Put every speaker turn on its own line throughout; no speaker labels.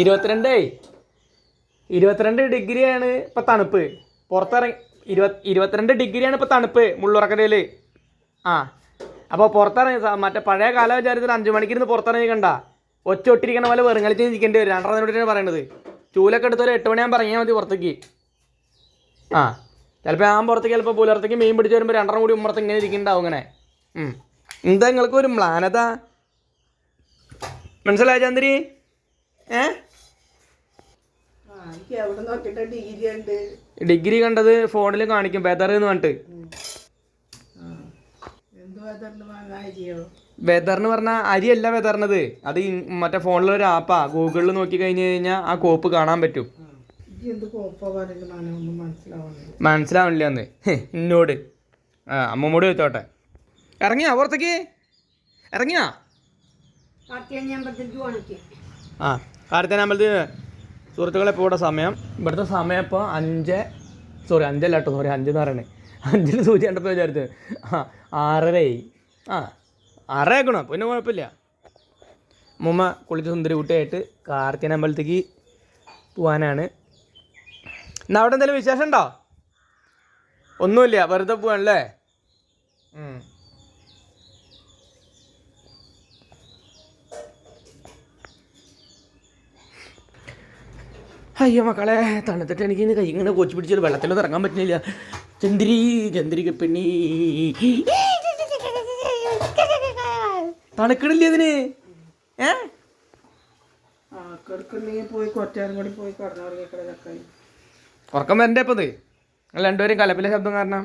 ഇരുപത്തിരണ്ടേ. ഇരുപത്തിരണ്ട് ഡിഗ്രിയാണ് ഇപ്പം തണുപ്പ്. പുറത്തിറങ്ങി ഇരുപത് ഇരുപത്തിരണ്ട് ഡിഗ്രിയാണ് ഇപ്പം തണുപ്പ് മുള്ളുറക്കരയിൽ ആ അപ്പോൾ പുറത്തിറങ്ങി മറ്റേ പഴയ കാല വിചാരത്തിൽ അഞ്ച് മണിക്ക് ഇരുന്ന് പുറത്തിറങ്ങി കണ്ട. ഒറ്റ ഒട്ടിരിക്കണ പോലെ വെറുങ്ങളിച്ച് ഇരിക്കേണ്ടി വരും. രണ്ടര മിനിറ്റാണ് പറയണത്. ചൂലൊക്കെ എടുത്തൊരു എട്ട് മണിയാകുമ്പോൾ ഇറങ്ങിയാൽ മതി പുറത്തേക്ക്. ആ ചിലപ്പോൾ ഞാൻ പുറത്തേക്ക് ചിലപ്പോൾ പുലർത്തേക്ക് മീൻ പിടിച്ച് വരുമ്പോൾ രണ്ടര കൂടി ഉമ്മറത്ത് ഇങ്ങനെ ഇരിക്കുന്നുണ്ടാവും ഇങ്ങനെ ഉം. എന്താ നിങ്ങൾക്ക് ഒരു മ്ലാനതാ? മനസ്സിലായ ചന്ദ്രി ഏ
ഡിഗ്രി ഉണ്ട്
ഡിഗ്രി കണ്ടത് ഫോണിൽ കാണിക്കും വെതർ എന്ന് പറഞ്ഞിട്ട്.
ചെയ്യോ
ബെതർന്ന് പറഞ്ഞാൽ അരിയല്ല വെതറിനത് അത് മറ്റേ ഫോണിലൊരു ആപ്പാ ഗൂഗിളിൽ നോക്കി കഴിഞ്ഞു കഴിഞ്ഞാൽ ആ കോപ്പ് കാണാൻ പറ്റും. മനസ്സിലാവണില്ല അന്ന് എന്നോട് ആ അമ്മമ്മോട് ചോദിച്ചോട്ടെ. ഇറങ്ങിയാ പുറത്തേക്ക്? ഇറങ്ങിയാ? ആ കാരത്തേനമ്പലത്തിൽ സുഹൃത്തുക്കളെ ഇപ്പോൾ ഇവിടെ സമയം. ഇവിടുത്തെ സമയം ഇപ്പോൾ അഞ്ച് സോറി അഞ്ചല്ല കേട്ടോ സോറി അഞ്ചെന്ന് പറയണേ. അഞ്ചിന് സൂചി കണ്ടപ്പോൾ വിചാരിച്ചത് ആ ആറരയായി. ആ ആറര ആക്കണോ പിന്നെ കുഴപ്പമില്ല. മുമ്മ കുളിച്ച് സുന്ദരി കുട്ടിയായിട്ട് കാർത്തിയൻ അമ്പലത്തേക്ക് പോവാനാണ്. എന്നാൽ അവിടെ എന്തെങ്കിലും വിശേഷം ഉണ്ടോ? ഒന്നുമില്ല വെറുതെ പോവാണല്ലേ? അയ്യോ മക്കളെ തണുത്തിട്ട് എനിക്ക് ഇന്ന് കൈ ഇങ്ങനെ കൊച്ചു പിടിച്ചാൽ വെള്ളത്തിലൊന്നും ഇറങ്ങാൻ പറ്റുന്നില്ല. ചന്ദ്രി ചന്ദ്രിക പെണ്ണി. തണുക്കണില്ലേ അതിന്? ഏ? ഉറക്കം വരണ്ടേ ഇപ്പത് നിങ്ങൾ രണ്ടുപേരും കലപ്പിലെ ശബ്ദം കാരണം.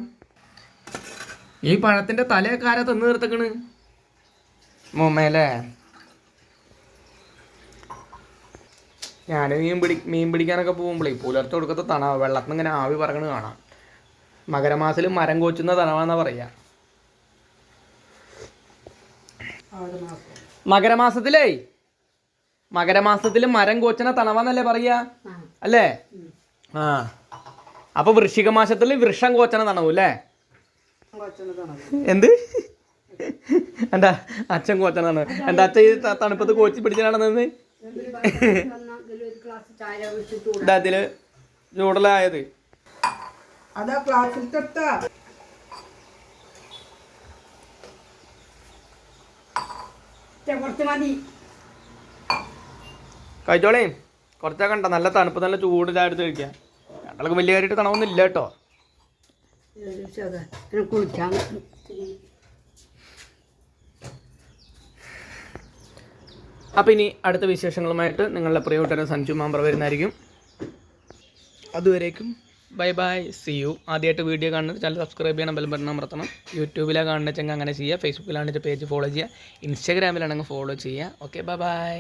ഈ പഴത്തിന്റെ തലയൊക്കെ ആരാ തന്നു നിർത്തക്കണ് മോമേലേ. ഞാൻ മീൻ പിടി മീൻ പിടിക്കാനൊക്കെ പോകുമ്പോഴേ പുലർച്ചെ കൊടുക്കത്തെ തണവ വെള്ളത്തിൽ ഇങ്ങനെ ആവി പറഞ്ഞു കാണാം. മകരമാസത്തിൽ മരം കോച്ചുന്ന തണവാന്നാ പറയാ. മകരമാസത്തിലേ? മകരമാസത്തിൽ മരം കോച്ചണ തണവാന്നല്ലേ പറയാ? അല്ലേ? ആ. അപ്പൊ വൃശ്ചിക മാസത്തിൽ വൃക്ഷം കോച്ചണ തണവും അല്ലേ? എന്ത്? എന്താ അച്ഛൻ കോച്ചനാണ് എന്താ അച്ഛൻ ഈ തണുപ്പത്ത് കോച്ചി പിടിച്ച് നടന്നത്? ഇതാ ഇതിൽ ചൂടലായത്.
അതാ ക്ലാസ്സിൽ തൊട്ടാ
കുറച്ച് മതി.
കഴിച്ചോളേ. കുറച്ചൊക്കെ ഉണ്ടോ നല്ല തണുപ്പ് നല്ല ചൂടിലായിട്ട് കഴിക്കാം രണ്ടാൾക്ക് വലിയ കാര്യമായിട്ട് തണവൊന്നും ഇല്ല കേട്ടോ.
കുളിക്കാൻ.
അപ്പോൾ ഇനി അടുത്ത വിശേഷങ്ങളുമായിട്ട് നിങ്ങളുടെ പ്രിയപ്പെട്ട സഞ്ജു മാമ്പർ വരുന്നതായിരിക്കും. അതുവരേക്കും ബൈ ബൈ സി യു ആദ്യമായിട്ട് വീഡിയോ കാണുന്നത് ചാനൽ സബ്സ്ക്രൈബ് ചെയ്യണം ബെൽ ബട്ടൺ അമർത്തണം. യൂട്യൂബിലാണ് കാണുന്ന ചെങ്ങ അങ്ങനെ ചെയ്യുക ഫേസ്ബുക്കിലാണെങ്കിൽ പേജ് ഫോളോ ചെയ്യുക ഇൻസ്റ്റാഗ്രാമിലാണെങ്കിൽ ഫോളോ ചെയ്യുക. Okay bye bye